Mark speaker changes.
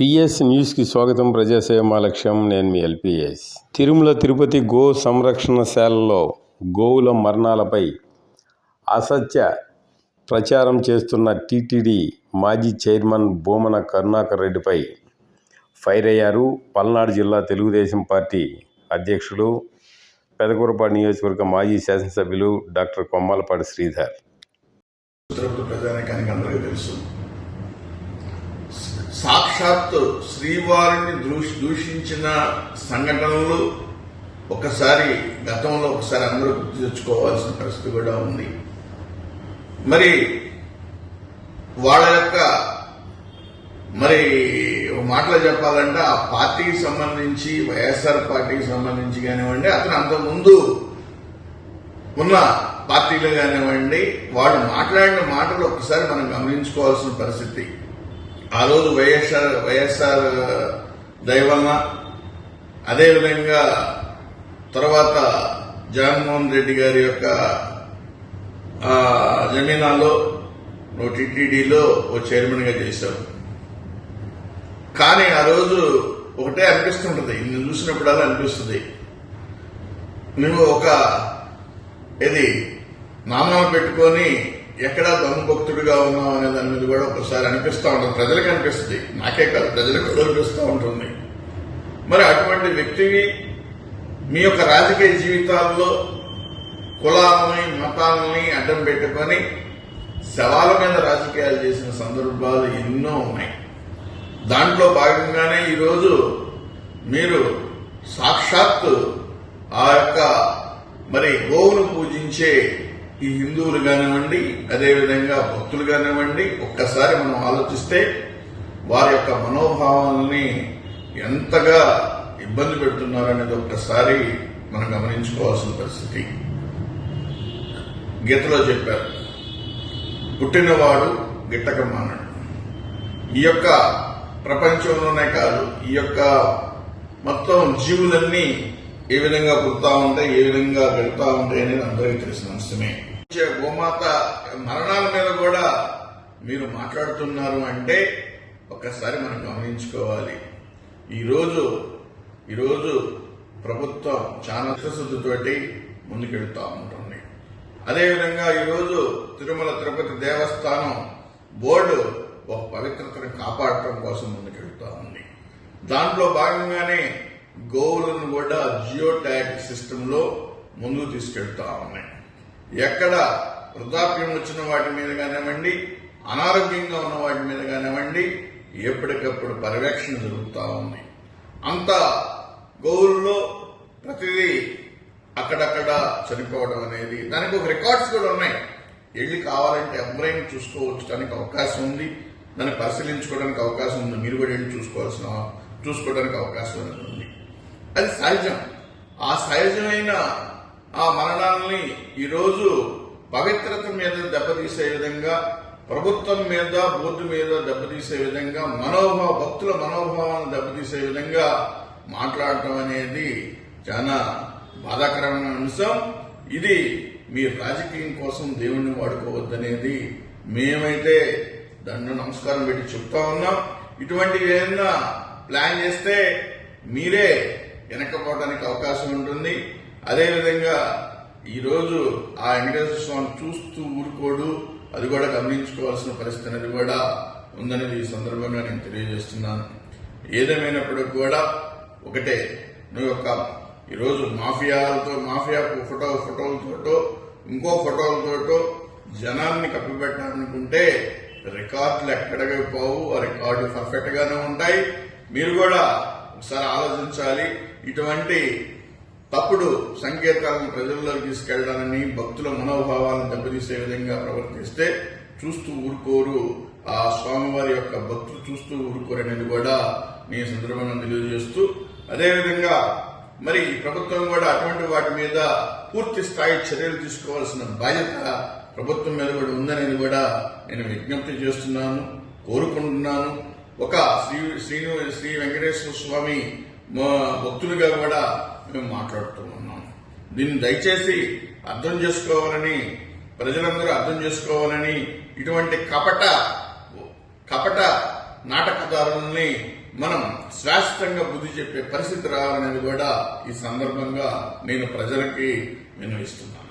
Speaker 1: PS న్యూస్కి స్వాగతం ప్రజాసేవ మా లక్ష్యం నేను మీ ఎల్పిఎస్. తిరుమల తిరుపతి గో సంరక్షణశాలలో గోవుల మరణాలపై అసత్య ప్రచారం చేస్తున్న టీటీడీ మాజీ చైర్మన్ బోమన కరుణాకర్ రెడ్డిపై ఫైర్ అయ్యారు. పల్నాడు జిల్లా తెలుగుదేశం పార్టీ అధ్యక్షులు పెదకూరపాడు నియోజకవర్గ మాజీ శాసనసభ్యులు డాక్టర్ కొమ్మాలపాటి శ్రీధర్.
Speaker 2: ప్రజానికానికి అందరికీ తెలుసు. సాక్షాత్ శ్రీవారిని దూషించిన సంఘటనలు ఒకసారి గతంలో ఒకసారి అందరూ గుర్తు తెచ్చుకోవాల్సిన పరిస్థితి కూడా ఉంది. మరి వాళ్ళ యొక్క మరి మాటలు చెప్పాలంటే ఆ పార్టీకి సంబంధించి వైఎస్ఆర్ పార్టీకి సంబంధించి కానివ్వండి అతను అంతకుముందు ముందు ఉన్న పార్టీలు కానివ్వండి వాళ్ళు మాట్లాడిన మాటలు ఒకసారి మనం గమనించుకోవాల్సిన పరిస్థితి. ఆ రోజు వైఎస్ఆర్ వైఎస్ఆర్ దైవన్న అదేవిధంగా తర్వాత జగన్మోహన్ రెడ్డి గారి యొక్క జమీనాలో నువ్వు టీటీడీలో ఓ చైర్మన్గా చేశావు కానీ ఆ రోజు ఒకటే అనిపిస్తుంటది. నిన్ను చూసినప్పుడల్లా అనిపిస్తుంది. నువ్వు ఒక ఇది నామాలు పెట్టుకొని ఎక్కడ దొంగ భక్తుడిగా ఉన్నావు అనే దాని మీద కూడా ఒకసారి అనిపిస్తూ ఉంటుంది. ప్రజలకు అనిపిస్తుంది. నాకే కాదు ప్రజలకు కూడా అనిపిస్తూ ఉంటుంది. మరి అటువంటి వ్యక్తివి మీ యొక్క రాజకీయ జీవితాల్లో కులాలని మతాలని అడ్డం పెట్టుకొని శవాల మీద రాజకీయాలు చేసిన సందర్భాలు ఎన్నో ఉన్నాయి. దాంట్లో భాగంగానే ఈరోజు మీరు సాక్షాత్తు ఆ యొక్క మరి గోవును పూజించే ఈ హిందువులు కానివ్వండి అదేవిధంగా భక్తులు కానివ్వండి ఒక్కసారి మనం ఆలోచిస్తే వారి యొక్క మనోభావాలని ఎంతగా ఇబ్బంది పెడుతున్నారనేది ఒక్కసారి మనం గమనించుకోవాల్సిన పరిస్థితి. గీతలో చెప్పారు పుట్టినవాడు గిట్టక మానడు. ఈ యొక్క ప్రపంచంలోనే కాదు ఈ యొక్క మొత్తం జీవులన్నీ ఏ విధంగా పుడతా ఉంటాయి ఏ విధంగా గడుపుతా ఉంటాయి అనేది అందరికీ తెలిసిన అంశమే. గోమాత మరణాల మీద కూడా మీరు మాట్లాడుతున్నారు అంటే ఒక్కసారి మనం గమనించుకోవాలి. ఈరోజు ఈరోజు ప్రభుత్వం చాలా చిత్తశుద్ధితోటి ముందుకెళ్తా ఉంటుంది. అదేవిధంగా ఈరోజు తిరుమల తిరుపతి దేవస్థానం బోర్డు ఒక పవిత్రతను కాపాడటం కోసం ముందుకెళ్తా ఉంది. దాంట్లో భాగంగానే గోవులను కూడా జియో ట్యాగ్ సిస్టంలో ముందుకు తీసుకెళ్తా ఉన్నాయి. ఎక్కడ వృద్ధాప్యం వచ్చిన వాటి మీద కానివ్వండి అనారోగ్యంగా ఉన్న వాటి మీద కానివ్వండి ఎప్పటికప్పుడు పర్యవేక్షణ జరుగుతూ ఉంది. అంత గోవుల్లో ప్రతిదీ అక్కడక్కడ చనిపోవడం అనేది దానికి ఒక రికార్డ్స్ కూడా ఉన్నాయి. వెళ్ళి కావాలంటే ఎవరైనా చూసుకోవచ్చడానికి అవకాశం ఉంది. దాన్ని పరిశీలించుకోవడానికి అవకాశం ఉంది. మీరు కూడా వెళ్ళి చూసుకోవాల్సిన చూసుకోవడానికి అవకాశం ఉంది. అది సహజం. ఆ సహజమైన ఆ మరణాలని ఈరోజు పవిత్రత మీద దెబ్బతీసే విధంగా ప్రభుత్వం మీద బోర్డు మీద దెబ్బతీసే విధంగా మనోభావ భక్తుల మనోభావాన్ని దెబ్బతీసే విధంగా మాట్లాడటం అనేది చాలా బాధాకరమైన అంశం. ఇది మీ రాజకీయం కోసం దేవుణ్ణి వాడుకోవద్దనేది మేమైతే దండ నమస్కారం పెట్టి చెప్తా ఉన్నాం. ఇటువంటివి ఏదైనా ప్లాన్ చేస్తే మీరే వెనక అదేవిధంగా ఈరోజు ఆ వెంకటేశ్వర స్వామి చూస్తూ ఊరుకోడు అది కూడా గమనించుకోవాల్సిన పరిస్థితి అనేది కూడా ఉందనేది ఈ సందర్భంగా నేను తెలియజేస్తున్నాను. ఏదేమైనప్పటికీ కూడా ఒకటే నువ్వు యొక్క ఈరోజు మాఫియాలతో మాఫియా ఫోటో ఫోటోలతోటో ఇంకో ఫోటోలతోటో జనాన్ని కప్పిపెట్టాలనుకుంటే రికార్డులు ఎక్కడగా పోవు ఆ రికార్డు పర్ఫెక్ట్గానే ఉంటాయి. మీరు కూడా ఒకసారి ఆలోచించాలి ఇటువంటి తప్పుడు సంకేతాలను ప్రజల్లోకి తీసుకెళ్ళాలని భక్తుల మనోభావాలను దెబ్బతీసే విధంగా ప్రవర్తిస్తే చూస్తూ ఊరుకోరు. ఆ స్వామివారి యొక్క భక్తులు చూస్తూ ఊరుకోరు అనేది కూడా నేను సందర్భంగా తెలియజేస్తూ అదేవిధంగా మరి ప్రభుత్వం కూడా అటువంటి వాటి మీద పూర్తి స్థాయి చర్యలు తీసుకోవాల్సిన బాధ్యత ప్రభుత్వం మీద కూడా ఉందనేది కూడా నేను విజ్ఞప్తి చేస్తున్నాను కోరుకుంటున్నాను. ఒక శ్రీ శ్రీను శ్రీ వెంకటేశ్వర స్వామి మా భక్తులుగా కూడా మేము మాట్లాడుతూ ఉన్నాం దీన్ని దయచేసి అర్థం చేసుకోవాలని ప్రజలందరూ అర్థం చేసుకోవాలని ఇటువంటి కపట కపట నాటకదారుల్ని మనం శాశ్వతంగా బుద్ధి చెప్పే పరిస్థితి రావాలనేది కూడా ఈ సందర్భంగా నేను ప్రజలకి విన్నవిస్తున్నాను